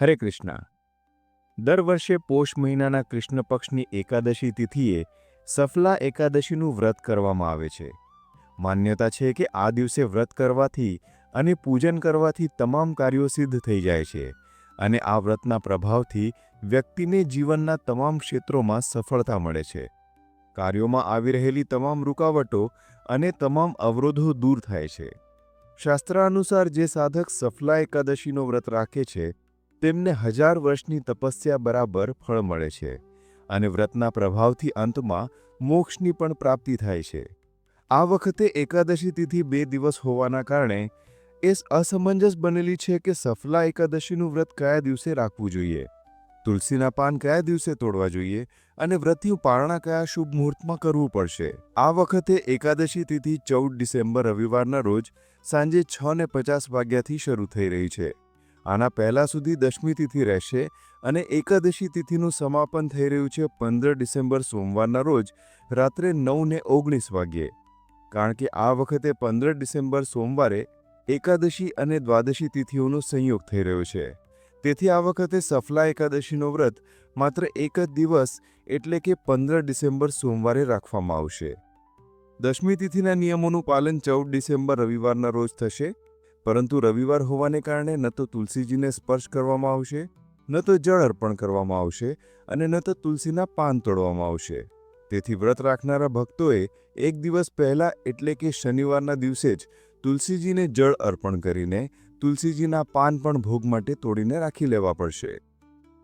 હરે કૃષ્ણ. દર વર્ષે પોષ મહિનાના કૃષ્ણ પક્ષની એકાદશી તિથિએ સફલા એકાદશીનું વ્રત કરવામાં આવે છે. માન્યતા છે કે આ દિવસે વ્રત કરવાથી અને પૂજન કરવાથી તમામ કાર્યો સિદ્ધ થઈ જાય છે અને આ વ્રતના પ્રભાવથી વ્યક્તિને જીવનના તમામ ક્ષેત્રોમાં સફળતા મળે છે. કાર્યોમાં આવી રહેલી તમામ રૂકાવટો અને તમામ અવરોધો દૂર થાય છે. શાસ્ત્રાનુસાર જે સાધક સફલા એકાદશીનો વ્રત રાખે છે તેમને હજાર વર્ષની તપસ્યા બરાબર ફળ મળે છે અને વ્રતના પ્રભાવથી અંતમાં મોક્ષની પણ પ્રાપ્તિ થાય છે. આ વખતે એકાદશી તિથિ બે દિવસ હોવાના કારણે એ અસમંજસ બનેલી છે કે સફલા એકાદશીનું વ્રત કયા દિવસે રાખવું જોઈએ? તુલસીના પાન કયા દિવસે તોડવા જોઈએ અને વ્રતની પારણા કયા શુભ મુહૂર્તમાં કરવું પડશે? આ વખતે એકાદશી તિથિ ચૌદ ડિસેમ્બર રવિવારના રોજ સાંજે છ ને પચાસ વાગ્યાથી શરૂ થઈ રહી છે. આના પહેલાં સુધી દશમી તિથિ રહેશે અને એકાદશી તિથિનું સમાપન થઈ રહ્યું છે પંદર ડિસેમ્બર સોમવારના રોજ રાત્રે નવ ને ઓગણીસ વાગ્યે. કારણ કે આ વખતે પંદર ડિસેમ્બર સોમવારે એકાદશી અને દ્વાદશી તિથિઓનો સંયોગ થઈ રહ્યો છે. તેથી આ વખતે સફલા એકાદશીનો વ્રત માત્ર એક જ દિવસ એટલે કે પંદર ડિસેમ્બર સોમવારે રાખવામાં આવશે. દશમી તિથિના નિયમોનું પાલન ચૌદ ડિસેમ્બર રવિવારના રોજ થશે. પરંતુ રવિવાર હોવાને કારણે ન તો તુલસીજીને સ્પર્શ કરવામાં આવશે, ન તો જળ અર્પણ કરવામાં આવશે અને ન તો તુલસીના પાન તોડવામાં આવશે. તેથી વ્રત રાખનારા ભક્તોએ એક દિવસ પહેલા એટલે કે શનિવારના દિવસે જ તુલસીજીને જળ અર્પણ કરીને તુલસીજીના પાન પણ ભોગ માટે તોડીને રાખી લેવા પડશે.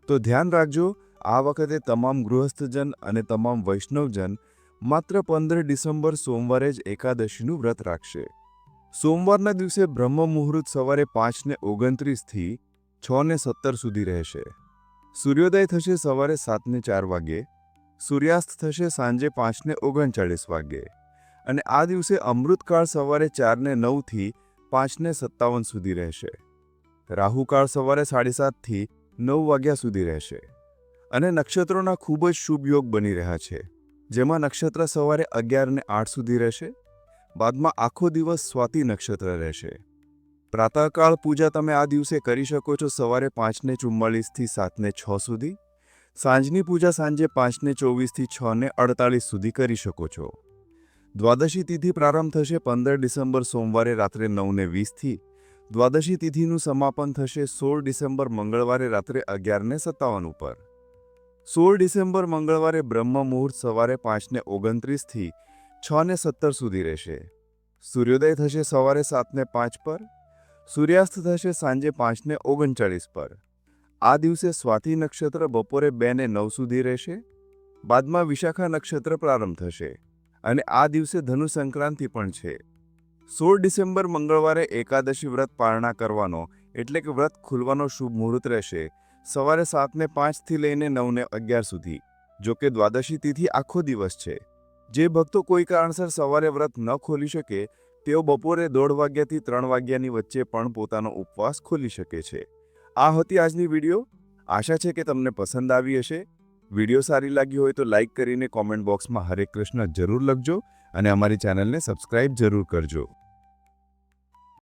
તો ધ્યાન રાખજો, આ વખતે તમામ ગૃહસ્થજન અને તમામ વૈષ્ણવજન માત્ર પંદર ડિસેમ્બર સોમવારે જ એકાદશીનું વ્રત રાખશે. સોમવારના દિવસે બ્રહ્મ મુહૂર્ત સવારે પાંચને ઓગણત્રીસથી છ ને સત્તર સુધી રહેશે. સૂર્યોદય થશે સવારે સાતને ચાર વાગ્યે, સૂર્યાસ્ત થશે સાંજે પાંચને ઓગણચાળીસ વાગ્યે અને આ દિવસે અમૃતકાળ સવારે ચારને નવથી પાંચને સત્તાવન સુધી રહેશે. રાહુકાળ સવારે સાડી સાતથી નવ વાગ્યા સુધી રહેશે અને નક્ષત્રોના ખૂબ જ શુભ યોગ બની રહ્યા છે, જેમાં નક્ષત્ર સવારે અગિયારને આઠ સુધી રહેશે બાદમાં આખો દિવસ સ્વાતિ નક્ષત્ર રહેશે. પ્રાતઃકાળ પૂજા તમે આ દિવસે કરી શકો છો સવારે પાંચને ચુમ્માલીસથી સાતને છ સુધી. સાંજની પૂજા સાંજે પાંચને ચોવીસથી છ ને અડતાલીસ સુધી કરી શકો છો. દ્વાદશી તિથિ પ્રારંભ થશે પંદર ડિસેમ્બર સોમવારે રાત્રે નવને વીસથી. દ્વાદશી તિથિનું સમાપન થશે સોળ ડિસેમ્બર મંગળવારે રાત્રે અગિયારને સત્તાવન ઉપર. સોળ ડિસેમ્બર મંગળવારે બ્રહ્મ મુહૂર્ત સવારે પાંચને ઓગણત્રીસથી. છ ને સત્તર સુધી રહેશે. સૂર્યોદય થશે સવારે સાતને પાંચ પર, સૂર્યાસ્ત થશે સાંજે પાંચને ઓગણચાળીસ પર. આ દિવસે સ્વાતિ નક્ષત્ર બપોરે બે ને નવ સુધી રહેશે, બાદમાં વિશાખા નક્ષત્ર પ્રારંભ થશે અને આ દિવસે ધનુ સંક્રાંતિ પણ છે. સોળ ડિસેમ્બર મંગળવારે એકાદશી વ્રત પારણા કરવાનો એટલે કે વ્રત ખુલવાનો શુભ મુહૂર્ત રહેશે સવારે સાતને પાંચથી લઈને નવને અગિયાર સુધી, જોકે દ્વાદશી તિથિ આખો દિવસ છે. જે ભક્તો કોઈ કારણસર સવારે વ્રત ન ખોલી શકે, તેઓ બપોરે દોઢ વાગ્યાથી ત્રણ વાગ્યાની વચ્ચે પણ પોતાનો ઉપવાસ ખોલી શકે છે. આ હતી આજની વીડિયો. આશા છે કે તમને પસંદ આવી હશે. વીડિયો સારી લાગી હોય તો લાઈક કરીને કોમેન્ટ બોક્સમાં હરે કૃષ્ણ જરૂર લખજો અને અમારી ચેનલને સબસ્ક્રાઇબ જરૂર કરજો.